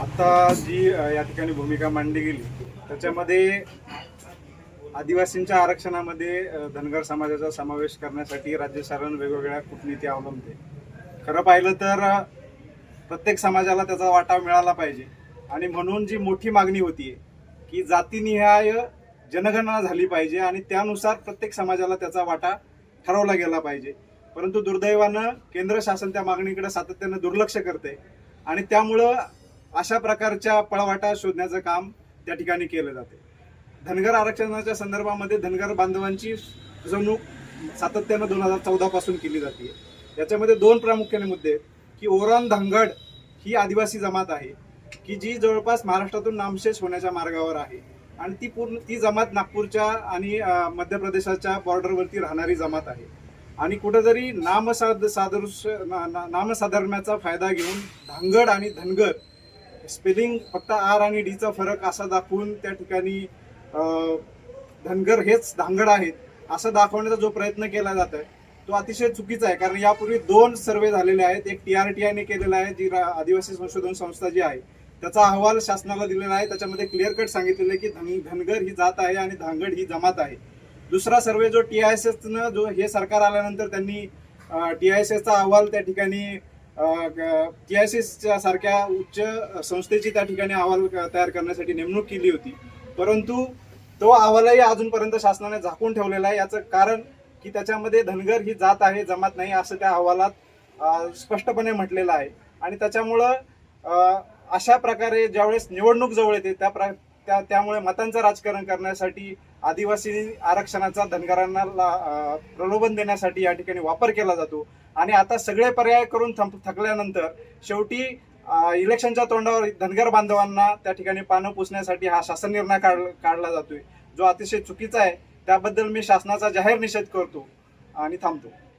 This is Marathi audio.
आता जी या ठिकाणी भूमिका मांडली गेली त्याच्यामध्ये आदिवासींच्या आरक्षणामध्ये धनगर समाजाचा समावेश करण्यासाठी राज्य शासन वेगवेगळ्या कूटनीती अवलंबते. खरं पाहिलं तर प्रत्येक समाजाला त्याचा वाटा मिळाला पाहिजे. आणि म्हणून जी मोठी मागणी होती की जातीनिहाय जनगणना झाली पाहिजे आणि त्यानुसार प्रत्येक समाजाला त्याचा वाटा ठरवला गेला पाहिजे. परंतु दुर्दैवानं केंद्र शासन त्या मागणीकडे सातत्यानं दुर्लक्ष करते आणि त्यामुळं अशा प्रकारच्या पळवाटा शोधण्याचं काम त्या ठिकाणी केलं जाते. धनगर आरक्षणाच्या संदर्भामध्ये धनगर बांधवांची फसवणूक सातत्यानं दोन हजार चौदापासून केली जाते. याच्यामध्ये दोन प्रामुख्याने मुद्दे की ओरॉन धनगड ही आदिवासी जमात आहे की जी जवळपास महाराष्ट्रातून नामशेष होण्याच्या मार्गावर आहे. आणि ती पूर्ण ती जमात नागपूरच्या आणि मध्य प्रदेशाच्या बॉर्डरवरती राहणारी जमात आहे. आणि कुठंतरी नामसाद सादृश ना- ना- नामसाधर्म्याचा फायदा घेऊन धांगड आणि धनगर स्पेलिंग फक्त आर आणि डीचा फरक असा दाखवून त्या ठिकाणी धनगर हेच धांगड आहेत असं दाखवण्याचा जो प्रयत्न केला जात आहे तो अतिशय चुकीचा आहे. कारण यापूर्वी दोन सर्वे झालेले आहेत. एक टी आर टी आयने केलेला आहे जी रा- आदिवासी संशोधन संस्था जी आहे त्याचा अहवाल शासनाला दिलेला आहे. त्याच्यामध्ये क्लिअर कट सांगितलेलं आहे की धन धनगर ही जात आहे आणि धांगड ही जमात आहे. दुसरा सर्वे जो टी आय एस एसनं जो हे सरकार आल्यानंतर त्यांनी टी आय एस एसचा अहवाल त्या ठिकाणी टी आय सारख्या उच्च संस्थेची त्या ठिकाणी अहवाल तयार करण्यासाठी नेमणूक केली होती. परंतु तो अहवालही अजूनपर्यंत शासनाने झाकून ठेवलेला आहे. याचं कारण की त्याच्यामध्ये धनगर ही जात आहे जमात नाही असं त्या अहवालात स्पष्टपणे म्हटलेलं आहे. आणि त्याच्यामुळं अशा प्रकारे ज्यावेळेस निवडणूक जवळ येते त्या प्र त्या त्यामुळे मतांचं राजकारण करण्यासाठी आदिवासी आरक्षणाचा धनगरांना ला- प्रलोभन देण्यासाठी या ठिकाणी वापर केला जातो. आणि आता सगळे पर्याय करून थंप थकल्यानंतर शेवटी इलेक्शनच्या तोंडावर धनगर बांधवांना त्या ठिकाणी पानं पुसण्यासाठी हा शासन निर्णय काढ काढला जातोय. जो अतिशय चुकीचा आहे त्याबद्दल मी शासनाचा जाहीर निषेध करतो आणि थांबतो.